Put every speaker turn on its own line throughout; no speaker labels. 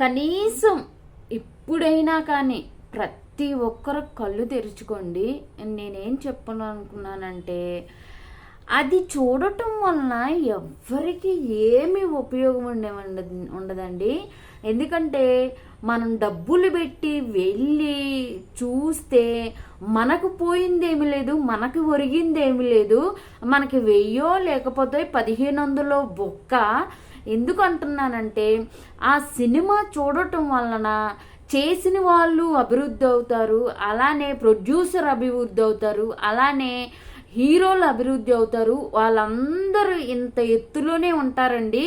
కనీసం ఇప్పుడైనా కానీ ప్రతి ఒక్కరు కళ్ళు తెరుచుకోండి. నేనేం చెప్పాలనుకున్నానంటే అది చూడటం వలన ఎవ్వరికి ఏమి ఉపయోగం ఉండే ఉండదండి. ఎందుకంటే మనం డబ్బులు పెట్టి వెళ్ళి చూస్తే మనకు పోయిందేమి లేదు మనకు ఒరిగిందేమి లేదు. మనకి వెయ్యో లేకపోతే పదిహేను వందలో బొక్క ఎందుకు అంటున్నానంటే ఆ సినిమా చూడటం వలన చేసిన వాళ్ళు అభివృద్ధి అవుతారు అలానే ప్రొడ్యూసర్ అభివృద్ధి అవుతారు అలానే హీరోలు అభివృద్ధి అవుతారు. వాళ్ళందరూ ఇంత ఎత్తులోనే ఉంటారండి.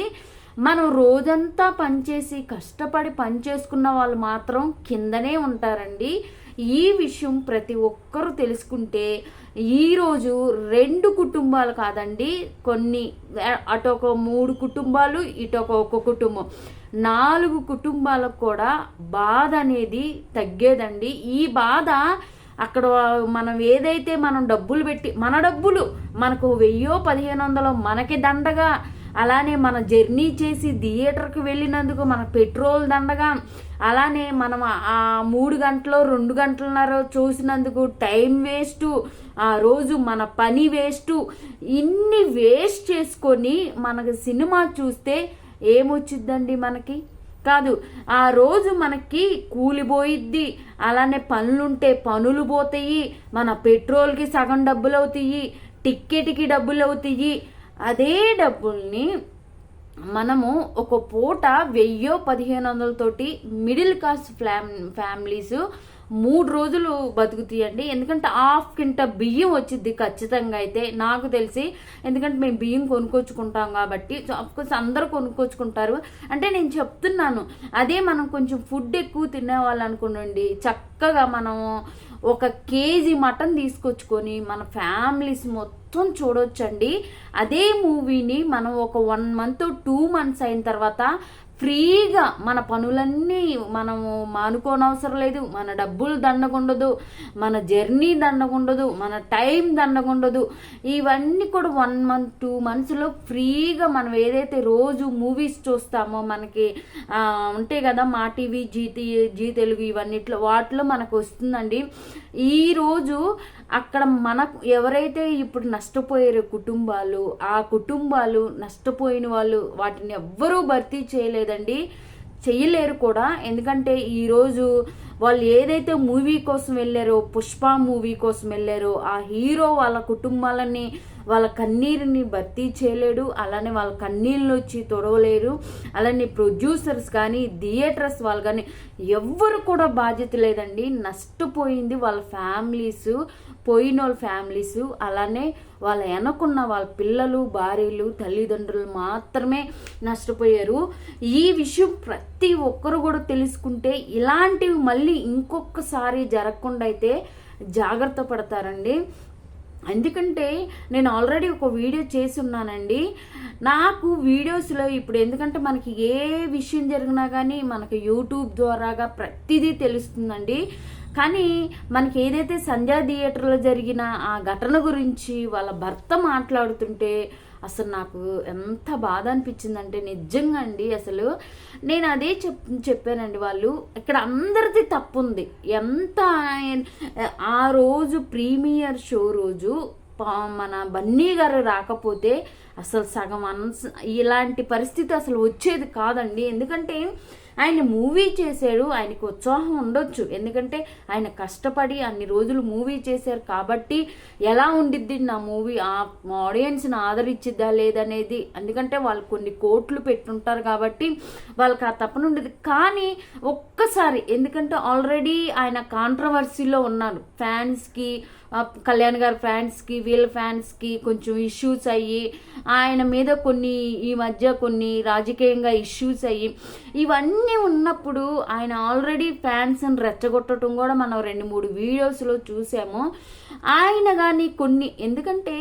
మనం రోజంతా పనిచేసి కష్టపడి పని చేసుకున్న వాళ్ళు మాత్రం కిందనే ఉంటారండి. ఈ విషయం ప్రతి ఒక్కరూ తెలుసుకుంటే ఈరోజు రెండు కుటుంబాలు కాదండి కొన్ని అటు ఒక మూడు కుటుంబాలు ఇటు ఒక ఒక కుటుంబం. నాలుగు కుటుంబాలకు కూడా బాధ అనేది తగ్గేదండి. ఈ బాధ అక్కడ మనం ఏదైతే మనం డబ్బులు పెట్టి మన డబ్బులు మనకు వెయ్యో పదిహేను వందలు మనకి దండగా అలానే మన జర్నీ చేసి థియేటర్కి వెళ్ళినందుకు మన పెట్రోల్ దండగా అలానే మనం ఆ మూడు గంటలు రెండు గంటలన్నర చూసినందుకు టైం వేస్ట్ ఆ రోజు మన పని వేస్ట్ ఇన్ని వేస్ట్ చేసుకొని మనకు సినిమా చూస్తే ఏమొచ్చిద్దండి మనకి? కాదు ఆ రోజు మనకి కూలిపోయిద్ది అలానే పనులుంటే పనులు పోతాయి మన పెట్రోల్కి సగం డబ్బులు అవుతాయి టిక్కెట్కి డబ్బులు అవుతాయి అదే డబ్బుల్ని మనము ఒక పూట వెయ్యో పదిహేను వందలతోటి మిడిల్ క్లాస్ ఫ్యామ్ ఫ్యామిలీస్ మూడు రోజులు బతుకుతాయండి ఎందుకంటే హాఫ్ కింట బియ్యం వచ్చింది ఖచ్చితంగా అయితే. నాకు తెలిసి ఎందుకంటే మేము బియ్యం కొనుక్కొచ్చుకుంటాం కాబట్టి అఫ్కోర్స్ అందరూ కొనుక్కొచ్చుకుంటారు. అంటే నేను చెప్తున్నాను అదే మనం కొంచెం ఫుడ్ ఎక్కువ తినేవాళ్ళు అనుకోండి చక్కగా మనము ఒక కేజీ మటన్ తీసుకొచ్చుకొని మన ఫ్యామిలీస్ మొత్తం చూడొచ్చండి. అదే మూవీని మనం ఒక వన్ మంత్ టూ మంత్స్ అయిన తర్వాత ఫ్రీగా మన పనులన్నీ మనము మానుకోనవసరం లేదు. మన డబ్బులు దండకుండదు మన జర్నీ దండకుండదు మన టైం దండకుండదు. ఇవన్నీ కూడా వన్ మంత్ టూ మంత్స్లో ఫ్రీగా మనం ఏదైతే రోజు మూవీస్ చూస్తామో మనకి ఉంటాయి కదా మా టీవీ జీ జీ తెలుగు ఇవన్నిట్లో వాటిలో మనకు వస్తుందండి. ఈరోజు అక్కడ మనకు ఎవరైతే ఇప్పుడు నష్టపోయారో కుటుంబాలు ఆ కుటుంబాలు నష్టపోయిన వాళ్ళు వాటిని ఎవ్వరూ భర్తీ చేయలేదండి. చేయలేరు కూడా. ఎందుకంటే ఈరోజు వాళ్ళు ఏదైతే మూవీ కోసం వెళ్ళారో పుష్ప మూవీ కోసం వెళ్ళారో ఆ హీరో వాళ్ళ కుటుంబాలని వాళ్ళ కన్నీరుని భర్తీ చేయలేడు. అలానే వాళ్ళ కన్నీళ్ళు వచ్చి తొడవలేరు. అలానే ప్రొడ్యూసర్స్ కానీ థియేటర్స్ వాళ్ళు కానీ ఎవ్వరు కూడా బాధ్యత లేదండి. నష్టపోయింది వాళ్ళ ఫ్యామిలీస్ పోయిన వాళ్ళ ఫ్యామిలీస్. అలానే వాళ్ళ వెనకున్న వాళ్ళ పిల్లలు భార్యలు తల్లిదండ్రులు మాత్రమే నష్టపోయారు. ఈ విషయం ప్రతి ఒక్కరు కూడా తెలుసుకుంటే ఇలాంటివి మళ్ళీ ఇంకొకసారి జరగకుండా అయితే జాగ్రత్త పడతారండి. ఎందుకంటే నేను ఆల్రెడీ ఒక వీడియో చేసి ఉన్నానండి. నాకు వీడియోస్లో ఇప్పుడు ఎందుకంటే మనకి ఏ విషయం జరిగినా కానీ మనకి యూట్యూబ్ ద్వారాగా ప్రతిదీ తెలుస్తుందండి. కానీ మనకి ఏదైతే సంధ్యా థియేటర్లో జరిగిన ఆ ఘటన గురించి వాళ్ళ భర్త మాట్లాడుతుంటే అసలు నాకు ఎంత బాధ అనిపించిందంటే నిజంగా అండి అసలు నేను అదే చెప్ చెప్పానండి వాళ్ళు ఇక్కడ అందరిది తప్పు ఉంది ఎంత ఆ రోజు ప్రీమియర్ షో రోజు మన బన్నీ గారు రాకపోతే అసలు సగం అన్స్ ఇలాంటి పరిస్థితి అసలు వచ్చేది కాదండి. ఎందుకంటే ఆయన మూవీ చేశాడు ఆయనకు ఉత్సాహం ఉండొచ్చు. ఎందుకంటే ఆయన కష్టపడి అన్ని రోజులు మూవీ చేశారు కాబట్టి ఎలా ఉండిద్ది నా మూవీ? ఆ ఆడియన్స్ని ఆదరించిద్దా లేదనేది. ఎందుకంటే వాళ్ళు కొన్ని కోట్లు పెట్టుంటారు కాబట్టి వాళ్ళకి ఆ తపన ఉండేది. కానీ ఒక్కసారి ఎందుకంటే ఆల్రెడీ ఆయన కాంట్రవర్సీలో ఉన్నారు ఫ్యాన్స్కి కళ్యాణ్ గారి ఫ్యాన్స్కి వీళ్ళ ఫ్యాన్స్కి కొంచెం ఇష్యూస్ అయ్యి ఆయన మీద కొన్ని ఈ మధ్య కొన్ని రాజకీయంగా ఇష్యూస్ అయ్యి ఇవన్నీ ఉన్నప్పుడు ఆయన ఆల్రెడీ ఫ్యాన్స్ని రెచ్చగొట్టడం కూడా మనం రెండు మూడు వీడియోస్లో చూసాము. ఆయన కానీ కొన్ని ఎందుకంటే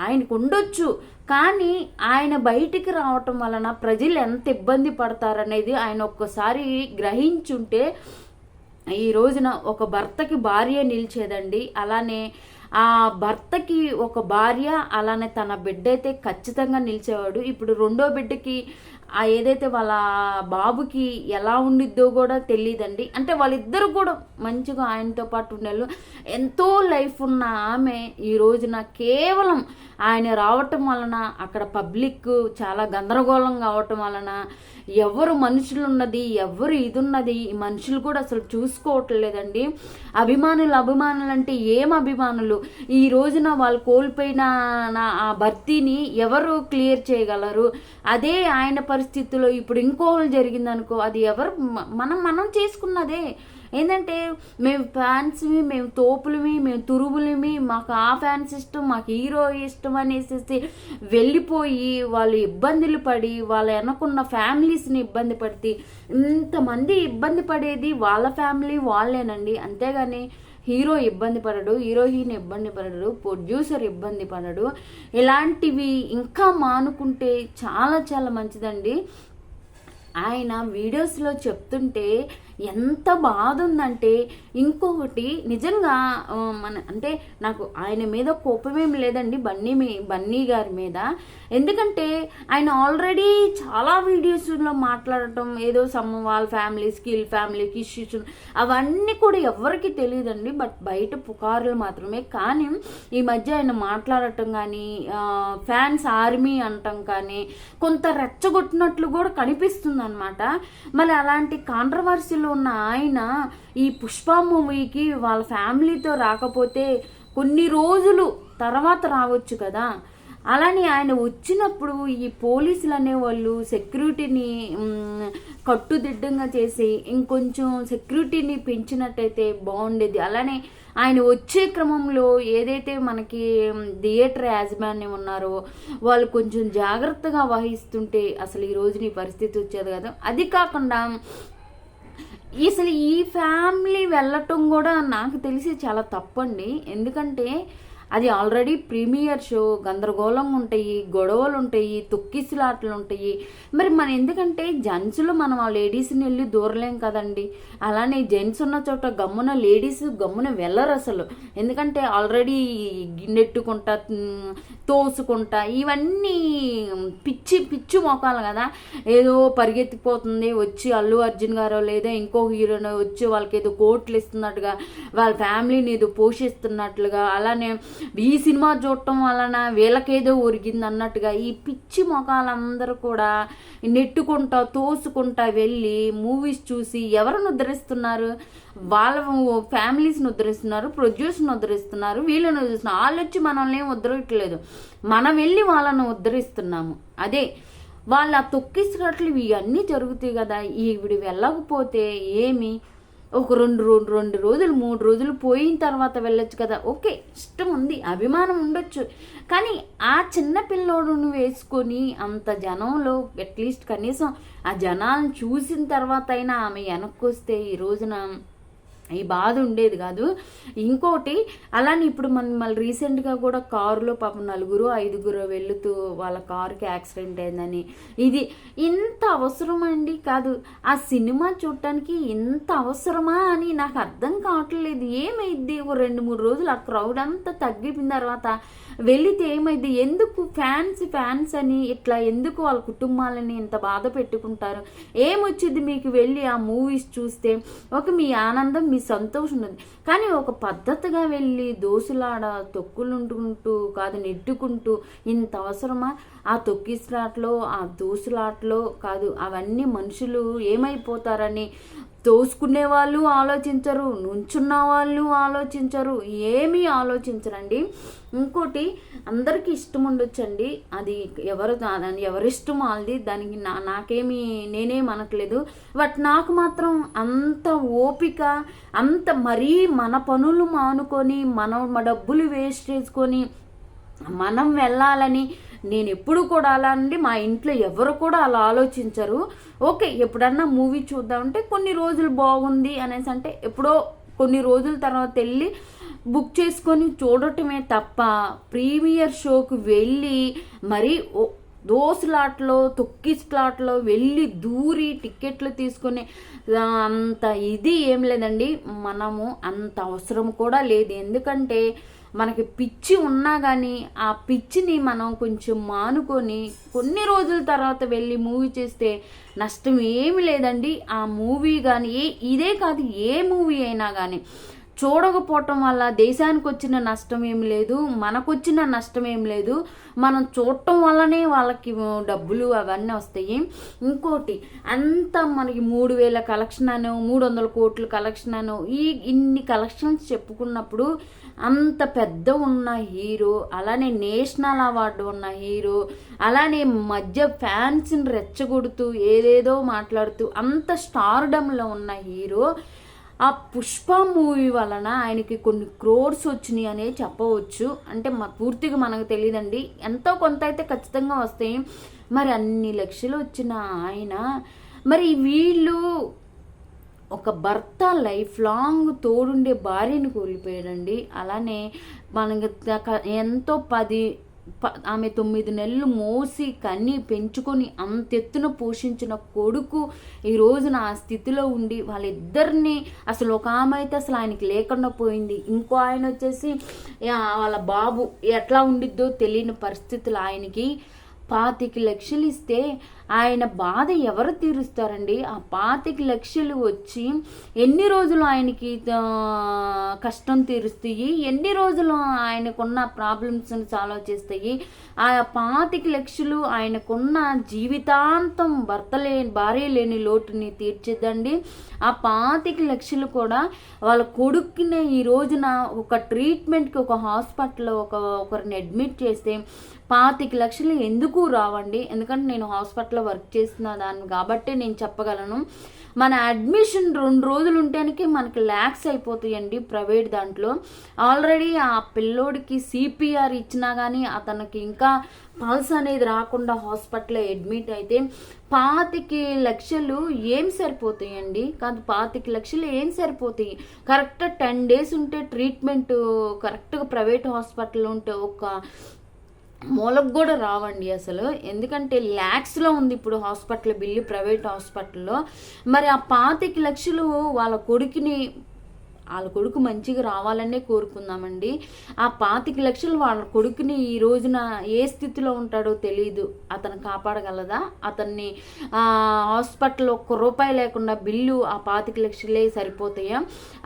ఆయనకు ఉండొచ్చు కానీ ఆయన బయటికి రావటం వలన ప్రజలు ఎంత ఇబ్బంది పడతారనేది ఆయన ఒక్కసారి గ్రహించుంటే ఈ రోజున ఒక భర్తకి భార్య నిలిచేదండి. అలానే ఆ భర్తకి ఒక భార్య అలానే తన బిడ్డ అయితే ఖచ్చితంగా నిలిచేవాడు. ఇప్పుడు రెండో బిడ్డకి ఆ ఏదైతే వాళ్ళ బాబుకి ఎలా ఉండిద్దో కూడా తెలియదండి అంటే వాళ్ళిద్దరు కూడా మంచిగా ఆయనతో పాటు ఉండేళ్ళు ఎంతో లైఫ్ ఉన్న ఆమె ఈ రోజున కేవలం ఆయన రావటం వలన అక్కడ పబ్లిక్ చాలా గందరగోళంగా అవటం వలన ఎవరు మనుషులు ఉన్నది ఎవరు ఇది ఉన్నది ఈ మనుషులు కూడా అసలు చూసుకోవట్లేదండి. అభిమానులు అభిమానులు అంటే ఏం అభిమానులు? ఈ రోజున వాళ్ళు కోల్పోయిన నా- ఆ భర్తీని ఎవరు క్లియర్ చేయగలరు? అదే ఆయన పరిస్థితిలో ఇప్పుడు ఇంకోళ్ళు జరిగిందనుకో అది ఎవరు మనం మనం చేసుకున్నదే. ఏంటంటే మేము ఫ్యాన్స్మి మేము తోపులమి మేము తురుములమి మాకు ఆ ఫ్యాన్స్ ఇష్టం మాకు హీరో ఇష్టం అనేసి వెళ్ళిపోయి వాళ్ళు ఇబ్బందులు పడి వాళ్ళ వెనకున్న ఫ్యామిలీస్ని ఇబ్బంది పడితే ఇంతమంది ఇబ్బంది పడేది వాళ్ళ ఫ్యామిలీ వాళ్ళేనండి. అంతేగాని హీరో ఇబ్బంది పడడు హీరోయిన్ ఇబ్బంది పడడు ప్రొడ్యూసర్ ఇబ్బంది పడడు. ఇలాంటివి ఇంకా మానుకుంటే చాలా చాలా మంచిదండి. ఆయన వీడియోస్లో చెప్తుంటే ఎంత బాధ ఉందంటే ఇంకొకటి నిజంగా మన అంటే నాకు ఆయన మీద కోపమేం లేదండి బన్నీ మీ బన్నీ గారి మీద. ఎందుకంటే ఆయన ఆల్రెడీ చాలా వీడియోస్లో మాట్లాడటం ఏదో సమ్ వాళ్ళ ఫ్యామిలీస్కి వీళ్ళ ఫ్యామిలీకి ఇష్యూస్ అవన్నీ కూడా ఎవరికి తెలియదండి బట్ బయట పుకార్లు మాత్రమే. కానీ ఈ మధ్య ఆయన మాట్లాడటం కానీ ఫ్యాన్స్ ఆర్మీ అంటాం కానీ కొంత రెచ్చగొట్టినట్లు కూడా కనిపిస్తుంది అనమాట మరి అలాంటి కాంట్రవర్సీలో ఉన్న ఆయన ఈ పుష్ప మూవీకి వాళ్ళ ఫ్యామిలీతో రాకపోతే కొన్ని రోజులు తర్వాత రావచ్చు కదా. అలానే ఆయన వచ్చినప్పుడు ఈ పోలీసులు అనేవాళ్ళు సెక్యూరిటీని కట్టుదిడ్డంగా చేసి ఇంకొంచెం సెక్యూరిటీని పెంచినట్టయితే బాగుండేది. అలానే ఆయన వచ్చే క్రమంలో ఏదైతే మనకి థియేటర్ యాజమాన్యం ఉన్నారో వాళ్ళు కొంచెం జాగ్రత్తగా వహిస్తుంటే అసలు ఈ రోజున ఈ పరిస్థితి వచ్చేది కదా. అది కాకుండా అసలు ఈ ఫ్యామిలీ వెళ్ళటం కూడా నాకు తెలిసి చాలా తప్పండి. ఎందుకంటే అది ఆల్రెడీ ప్రీమియర్ షో గందరగోళంగా ఉంటాయి గొడవలు ఉంటాయి తొక్కిసలాటలు ఉంటాయి మరి మన ఎందుకంటే జెంట్స్లో మనం ఆ లేడీస్ని వెళ్ళి దూరలేం కదండి. అలానే జెంట్స్ ఉన్న చోట గమ్మున లేడీస్ గమ్మున వెళ్ళరు అసలు. ఎందుకంటే ఆల్రెడీ నెట్టుకుంటా తోసుకుంటా ఇవన్నీ పిచ్చి పిచ్చి మోకాలు కదా. ఏదో పరిగెత్తిపోతుంది వచ్చి అల్లు అర్జున్ గారో లేదా ఇంకో హీరోనో వచ్చి వాళ్ళకి ఏదో కోట్లు ఇస్తున్నట్టుగా వాళ్ళ ఫ్యామిలీని ఏదో పోషిస్తున్నట్లుగా అలానే ఈ సినిమా చూడటం వలన వీళ్ళకేదో ఒరిగింది అన్నట్టుగా ఈ పిచ్చి మొఖాలందరూ కూడా నెట్టుకుంటా తోసుకుంటా వెళ్ళి మూవీస్ చూసి ఎవరిని ఉద్ధరిస్తున్నారు వాళ్ళ ఫ్యామిలీస్ని ఉద్ధరిస్తున్నారు ప్రొడ్యూస్ని ఉద్ధరిస్తున్నారు వీళ్ళని ఉద్ధరిస్తున్నారు వాళ్ళు వచ్చి మనల్ని ఉద్ధరించలేదు మనం వెళ్ళి వాళ్ళని ఉద్ధరిస్తున్నాము. అదే వాళ్ళ తొక్కిసినట్లు ఇవన్నీ జరుగుతాయి కదా. ఈవిడి వెళ్ళకపోతే ఏమి? ఒక రెండు రెండు రెండు రోజులు మూడు రోజులు పోయిన తర్వాత వెళ్ళొచ్చు కదా. ఓకే ఇష్టం ఉంది అభిమానం ఉండొచ్చు. కానీ ఆ చిన్న పిల్లోడును వేసుకొని అంత జనంలో అట్లీస్ట్ కనీసం ఆ జనాలను చూసిన తర్వాత అయినా ఆమె వెనక్కి వస్తే ఈ రోజున ఈ బాధ ఉండేది కాదు. ఇంకోటి అలానే ఇప్పుడు మన మళ్ళీ రీసెంట్గా కూడా కారులో పాపం నలుగురు ఐదుగురు వెళుతూ వాళ్ళ కారుకి యాక్సిడెంట్ అయిందని. ఇది ఇంత అవసరం అండి? కాదు ఆ సినిమా చూడటానికి ఇంత అవసరమా అని నాకు అర్థం కావట్లేదు. ఏమైద్ది? ఓ రెండు మూడు రోజులు ఆ క్రౌడ్ అంతా తగ్గిపోయిన తర్వాత వెళ్ళితే ఏమైంది? ఎందుకు ఫ్యాన్స్ ఫ్యాన్స్ అని ఇట్లా ఎందుకు వాళ్ళ కుటుంబాలని ఇంత బాధ పెట్టుకుంటారు? ఏమొచ్చింది మీకు వెళ్ళి ఆ మూవీస్ చూస్తే? ఒక మీ ఆనందం మీ సంతోషం ఉంది. కానీ ఒక పద్ధతిగా వెళ్ళి దోసులాడ తొక్కులుంటుకుంటూ కాదు నెట్టుకుంటూ ఇంత అవసరమా? ఆ తొక్కిసలాట్లో ఆ దోసులాట్లో కాదు అవన్నీ మనుషులు ఏమైపోతారని తోసుకునే వాళ్ళు ఆలోచించరు నుంచున్న వాళ్ళు ఆలోచించరు ఏమీ ఆలోచించరండి. ఇంకోటి అందరికీ ఇష్టం ఉండొచ్చండి. అది ఎవరు దాని ఎవరిష్టం వాళ్ళది దానికి నా నాకేమీ నేనేం అనట్లేదు. బట్ నాకు మాత్రం అంత ఓపిక అంత మరీ మన పనులు మానుకొని మనం మా డబ్బులు వేస్ట్ చేసుకొని మనం వెళ్ళాలని నేను ఎప్పుడు కూడా అలా అండి. మా ఇంట్లో ఎవరు కూడా అలా ఆలోచించరు. ఓకే ఎప్పుడన్నా మూవీ చూద్దామంటే కొన్ని రోజులు బాగుంది అనేసి అంటే ఎప్పుడో కొన్ని రోజుల తర్వాత వెళ్ళి బుక్ చేసుకొని చూడటమే తప్ప ప్రీమియర్ షోకి వెళ్ళి మరీ ఓ తొక్కి స్లాట్లో వెళ్ళి దూరి టికెట్లు తీసుకుని అంత ఇది ఏం లేదండి. మనము అంత అవసరం కూడా లేదు. ఎందుకంటే మనకి పిచ్చి ఉన్నా కానీ ఆ పిచ్చిని మనం కొంచెం మానుకొని కొన్ని రోజుల తర్వాత వెళ్ళి మూవీ చేస్తే నష్టం ఏమి లేదండి. ఆ మూవీ కానీ ఏ ఇదే కాదు ఏ మూవీ అయినా కానీ చూడకపోవటం వల్ల దేశానికి వచ్చిన నష్టం ఏం లేదు మనకొచ్చిన నష్టం ఏం లేదు. మనం చూడటం వల్లనే వాళ్ళకి డబ్బులు అవన్నీ వస్తాయి. ఇంకోటి అంత మనకి మూడు వేల కలెక్షన్ అను మూడు వందల కోట్లు కలెక్షన్ అను ఈ ఇన్ని కలెక్షన్స్ చెప్పుకున్నప్పుడు అంత పెద్ద ఉన్న హీరో అలానే నేషనల్ అవార్డు ఉన్న హీరో అలానే మధ్య ఫ్యాన్స్ని రెచ్చగొడుతూ ఏదేదో మాట్లాడుతూ అంత స్టార్డమ్లో ఉన్న హీరో ఆ పుష్ప మూవీ వలన ఆయనకి కొన్ని క్రోర్స్ వచ్చినాయి అనే చెప్పవచ్చు. అంటే మా పూర్తిగా మనకు తెలియదండి ఎంతో కొంత అయితే ఖచ్చితంగా వస్తాయి. మరి అన్ని లక్షలు వచ్చిన ఆయన మరి వీళ్ళు ఒక భర్త లైఫ్ లాంగ్ తోడుండే భార్యను కోల్పోయాడండి. అలానే మనకి ఎంతో పది ప- ఆమె తొమ్మిది నెలలు మోసి కన్ని పెంచుకొని అంతెత్తున పోషించిన కొడుకు ఈ రోజున ఆ స్థితిలో ఉండి వాళ్ళిద్దరిని అసలు ఒక ఆమె అయితే అసలు ఆయనకి లేకుండా పోయింది. ఇంకో ఆయన వచ్చేసి వాళ్ళ బాబు ఎట్లా ఉండిద్దో తెలియని పరిస్థితులు ఆయనకి. పాతిక లక్షలు ఇస్తే ఆయన బాధ ఎవరు తీరుస్తారండి? ఆ పాతిక లక్షలు వచ్చి ఎన్ని రోజులు ఆయనకి కష్టం తీరుస్తాయి? ఎన్ని రోజులు ఆయనకున్న ప్రాబ్లమ్స్ని సాల్వ్ చేస్తాయి? ఆ పాతిక లక్షలు ఆయనకున్న జీవితాంతం భర్త లేని భార్య లేని లోటుని తీర్చిద్దండి. ఆ పాతిక లక్షలు కూడా వాళ్ళ కొడుక్కునే ఈ రోజున ఒక ట్రీట్మెంట్కి ఒక హాస్పిటల్లో ఒక ఒకరిని అడ్మిట్ చేస్తే పాతిక లక్షలు ఎందుకు రావండి? ఎందుకంటే నేను హాస్పిటల్లో వర్క్ చేస్తున్న దాన్ని కాబట్టి నేను చెప్పగలను. మన అడ్మిషన్ రెండు రోజులు ఉంటేనే మనకి ల్యాక్స్ అయిపోతాయండి ప్రైవేట్ దాంట్లో. ఆల్రెడీ ఆ పిల్లోడికి సిపిఆర్ ఇచ్చినా కానీ అతనికి ఇంకా పల్స్ అనేది రాకుండా హాస్పిటల్లో అడ్మిట్ అయితే పాతికి లక్షలు ఏం సరిపోతాయండి? కాదు పాతిక లక్షలు ఏం సరిపోతాయి? కరెక్ట్ టెన్ డేస్ ఉంటే ట్రీట్మెంట్ కరెక్ట్గా ప్రైవేట్ హాస్పిటల్ ఉంటే ఒక మూలకు కూడా రావండి అసలు. ఎందుకంటే ల్యాక్స్లో ఉంది ఇప్పుడు హాస్పిటల్ బిల్లు ప్రైవేట్ హాస్పిటల్లో. మరి ఆ పాతిక లక్షలు వాళ్ళ కొడుకుని వాళ్ళ కొడుకు మంచిగా రావాలనే కోరుకుందామండి. ఆ పాతిక లక్షలు వాళ్ళ కొడుకుని ఈ రోజున ఏ స్థితిలో ఉంటాడో తెలియదు అతను కాపాడగలదా? అతన్ని హాస్పిటల్ ఒక్క రూపాయి లేకుండా బిల్లు ఆ పాతిక లక్షలే సరిపోతాయా?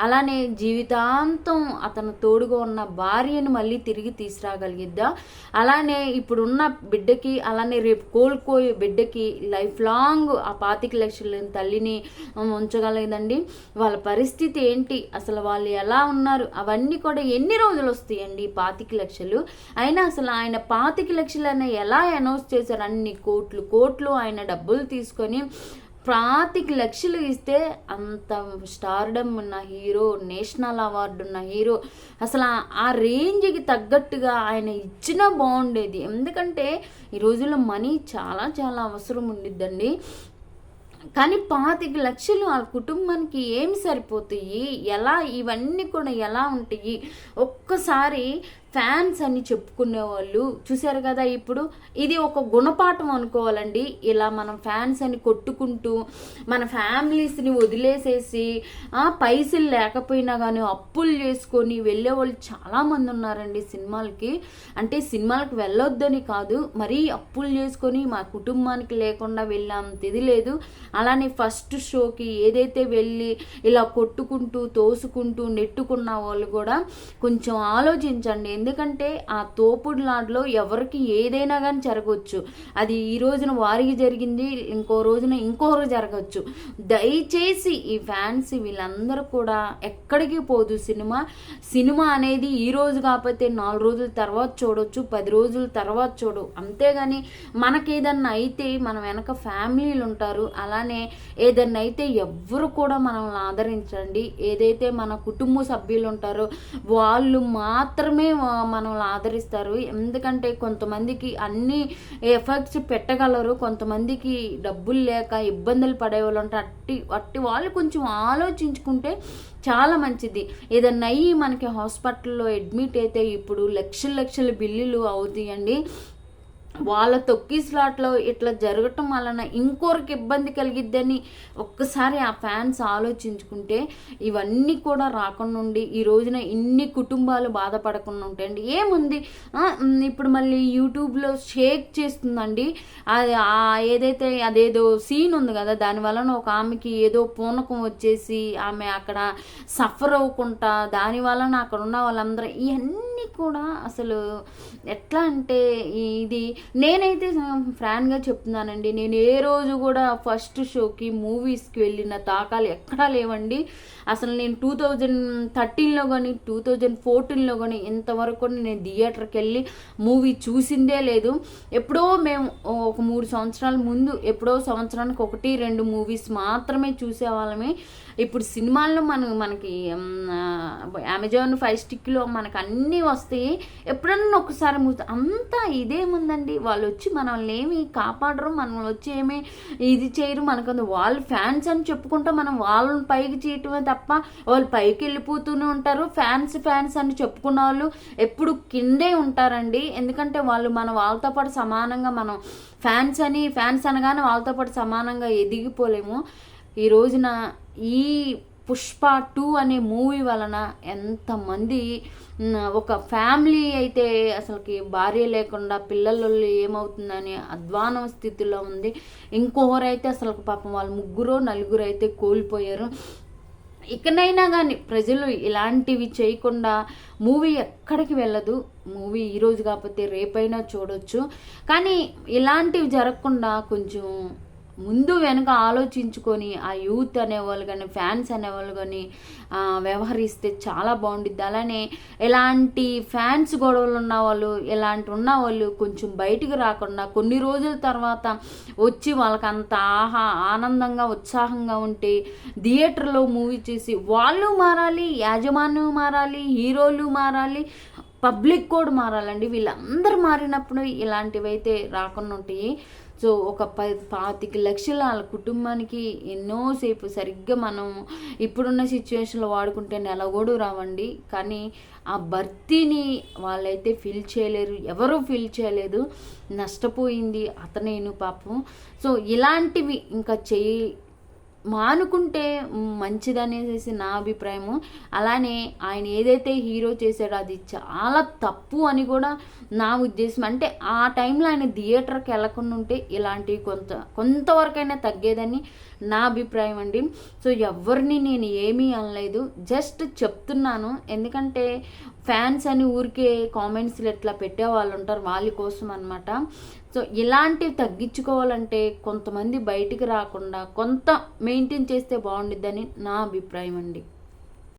అలానే జీవితాంతం అతను తోడుగా ఉన్న భార్యను మళ్ళీ తిరిగి తీసుకురాగలిగిద్దా? అలానే ఇప్పుడున్న బిడ్డకి అలానే రేపు కోలుకోయే బిడ్డకి లైఫ్ లాంగ్ ఆ పాతిక లక్షల తల్లిని ఉంచగలదండి వాళ్ళ పరిస్థితి ఏంటి? అసలు అసలు వాళ్ళు ఎలా ఉన్నారు? అవన్నీ కూడా ఎన్ని రోజులు వస్తాయండి పాతిక లక్షలు? అయినా అసలు ఆయన పాతిక లక్షలు ఎలా అనౌన్స్ చేశారు? అన్ని కోట్లు కోట్లు ఆయన డబ్బులు తీసుకొని పాతిక లక్షలు ఇస్తే అంత స్టార్డమ్ ఉన్న హీరో నేషనల్ అవార్డు ఉన్న హీరో అసలు ఆ రేంజ్కి తగ్గట్టుగా ఆయన ఇచ్చినా బాగుండేది. ఎందుకంటే ఈ రోజుల్లో మనీ చాలా చాలా అవసరం ఉండిద్దండి. కానీ పాతిక లక్షలు ఆ కుటుంబానికి ఏమి సరిపోతాయి? ఎలా? ఇవన్నీ కూడా ఎలా ఉంటాయి? ఒక్కసారి ఫ్యాన్స్ అని చెప్పుకునే వాళ్ళు చూశారు కదా ఇప్పుడు? ఇది ఒక గుణపాఠం అనుకోవాలండి. ఇలా మనం ఫ్యాన్స్ అని కొట్టుకుంటూ మన ఫ్యామిలీస్ని వదిలేసేసి ఆ పైసలు లేకపోయినా కానీ అప్పులు చేసుకొని వెళ్ళే వాళ్ళు చాలామంది ఉన్నారండి సినిమాలకి. అంటే సినిమాలకు వెళ్ళొద్దని కాదు మరీ అప్పులు చేసుకొని మా కుటుంబానికి లేకుండా వెళ్ళాంత ఇది లేదు. అలానే ఫస్ట్ షోకి ఏదైతే వెళ్ళి ఇలా కొట్టుకుంటూ తోసుకుంటూ నెట్టుకున్న వాళ్ళు కూడా కొంచెం ఆలోచించండి. ఎందుకంటే ఆ తోపుడులాట్లో ఎవరికి ఏదైనా కానీ జరగవచ్చు అది ఈ రోజున వారికి జరిగింది ఇంకో రోజున ఇంకొకరు జరగవచ్చు దయచేసి ఈ ఫ్యాన్స్ వీళ్ళందరూ కూడా ఎక్కడికి పోదు సినిమా. సినిమా అనేది ఈ రోజు కాకపోతే నాలుగు రోజుల తర్వాత చూడొచ్చు పది రోజుల తర్వాత చూడు. అంతేగాని మనకేదన్నా అయితే మన వెనక ఫ్యామిలీలు ఉంటారు అలానే ఏదన్నా అయితే ఎవ్వరు కూడా మనల్ని ఆదరించండి. ఏదైతే మన కుటుంబ సభ్యులు ఉంటారో వాళ్ళు మాత్రమే మనల్ని ఆదరిస్తారు. ఎందుకంటే కొంతమందికి అన్ని ఎఫెక్ట్స్ పెట్టగలరు. కొంతమందికి డబ్బులు లేక ఇబ్బందులు పడే వాళ్ళు ఉంటారు అట్టి అట్టి వాళ్ళు కొంచెం ఆలోచించుకుంటే చాలా మంచిది. ఏదన్నా అయ్యి మనకి హాస్పిటల్లో అడ్మిట్ అయితే ఇప్పుడు లక్షల లక్షల బిల్లులు అవుతాయండి. వాళ్ళ తొక్కిస్లాట్లో ఇట్లా జరగటం వలన ఇంకొకరికి ఇబ్బంది కలిగిద్దని ఒక్కసారి ఆ ఫ్యాన్స్ ఆలోచించుకుంటే ఇవన్నీ కూడా రాకుండా ఉండి ఈ రోజున ఇన్ని కుటుంబాలు బాధపడకుండా ఉంటాయండి ఏముంది? ఇప్పుడు మళ్ళీ యూట్యూబ్లో షేక్ చేస్తుందండి. అది ఆ ఏదైతే అదేదో సీన్ ఉంది కదా దాని వలన ఒక ఆమెకి ఏదో పూనకం వచ్చేసి ఆమె అక్కడ సఫర్ అవ్వకుండా దాని వలన అక్కడ ఉన్న వాళ్ళందరూ ఇవన్నీ కూడా అసలు ఎట్లా అంటే ఇది నేనైతే ఫ్రాన్గా చెప్తున్నానండి. నేను ఏ రోజు కూడా ఫస్ట్ షోకి మూవీస్కి వెళ్ళిన తాకాలు ఎక్కడా లేవండి. అసలు నేను టూ థౌజండ్ థర్టీన్లో కానీ టూ థౌజండ్ ఫోర్టీన్లో కానీ ఇంతవరకు నేను థియేటర్కి వెళ్ళి మూవీ చూసిందే లేదు. ఎప్పుడో మేము ఒక మూడు సంవత్సరాల ముందు ఎప్పుడో సంవత్సరానికి ఒకటి రెండు మూవీస్ మాత్రమే చూసేవాళ్ళమే. ఇప్పుడు సినిమాల్లో మనం మనకి అమెజాన్ ఫైవ్ స్టిక్లో మనకు అన్నీ వస్తాయి. ఎప్పుడన్నా ఒకసారి మూత అంతా ఇదేముందండి వాళ్ళు వచ్చి మనల్ని ఏమి కాపాడరు మనల్ని వచ్చి ఏమి ఇది చేయరు. మనకు వాళ్ళు ఫ్యాన్స్ అని చెప్పుకుంటూ మనం వాళ్ళని పైకి చేయటమే తప్ప వాళ్ళు పైకి వెళ్ళిపోతూనే ఉంటారు. ఫ్యాన్స్ ఫ్యాన్స్ అని చెప్పుకున్న వాళ్ళు ఎప్పుడు కిందే ఉంటారండి. ఎందుకంటే వాళ్ళు మన వాళ్ళతో పాటు సమానంగా మనం ఫ్యాన్స్ అని ఫ్యాన్స్ అనగానే వాళ్ళతో పాటు సమానంగా ఎదిగిపోలేము. ఈ రోజున ఈ పుష్ప టూ అనే మూవీ వలన ఎంతమంది ఒక ఫ్యామిలీ అయితే అసలుకి భార్య లేకుండా పిల్లలు ఏమవుతుందని అధ్వానం స్థితిలో ఉంది. ఇంకొకరైతే అసలు పాపం వాళ్ళు ముగ్గురు నలుగురు అయితే కోల్పోయారు. ఇకనైనా కానీ ప్రజలు ఇలాంటివి చేయకుండా మూవీ ఎక్కడికి వెళ్ళదు. మూవీ ఈరోజు కాకపోతే రేపైనా చూడొచ్చు. కానీ ఇలాంటివి జరగకుండా కొంచెం ముందు వెనుక ఆలోచించుకొని ఆ యూత్ అనేవాళ్ళు కానీ ఫ్యాన్స్ అనేవాళ్ళు కానీ వ్యవహరిస్తే చాలా బాగుండిద్ది. అలానే ఎలాంటి ఫ్యాన్స్ గొడవలు ఉన్న వాళ్ళు ఇలాంటి ఉన్న వాళ్ళు కొంచెం బయటికి రాకుండా కొన్ని రోజుల తర్వాత వచ్చి వాళ్ళకి అంత ఆహా ఆనందంగా ఉత్సాహంగా ఉంటే థియేటర్లో మూవీ చేసి వాళ్ళు మారాలి యాజమాన్యం మారాలి హీరోలు మారాలి పబ్లిక్ కూడా మారాలండి. వీళ్ళందరూ మారినప్పుడు ఇలాంటివి అయితే రాకుండా ఉంటాయి. సో ఒక ప పాతిక లక్షల వాళ్ళ కుటుంబానికి ఎన్నోసేపు సరిగ్గా మనం ఇప్పుడున్న సిచ్యువేషన్లో వాడుకుంటే నెల కూడా రావండి. కానీ ఆ భర్తీని వాళ్ళైతే ఫీల్ చేయలేరు ఎవరూ ఫీల్ చేయలేదు. నష్టపోయింది అతనేను పాపం. సో ఇలాంటివి ఇంకా చేయి మానుకుంటే మంచిదనేసి నా అభిప్రాయము. అలానే ఆయన ఏదైతే హీరో చేశాడో అది చాలా తప్పు అని కూడా నా ఉద్దేశం. అంటే ఆ టైంలో ఆయన థియేటర్కి వెళ్ళకుండా ఉంటే ఇలాంటివి కొంత కొంతవరకైనా తగ్గేదని నా అభిప్రాయం అండి. సో ఎవరిని నేను ఏమీ అనలేదు. జస్ట్ చెప్తున్నాను. ఎందుకంటే ఫ్యాన్స్ అని ఊరికే కామెంట్స్లు ఇట్లా పెట్టే వాళ్ళు ఉంటారు వాళ్ళ కోసం అనమాట సో ఇలాంటివి తగ్గించుకోవాలంటే కొంతమంది బయటికి రాకుండా కొంత మెయింటైన్ చేస్తే బాగుండిద్దని నా అభిప్రాయం అండి.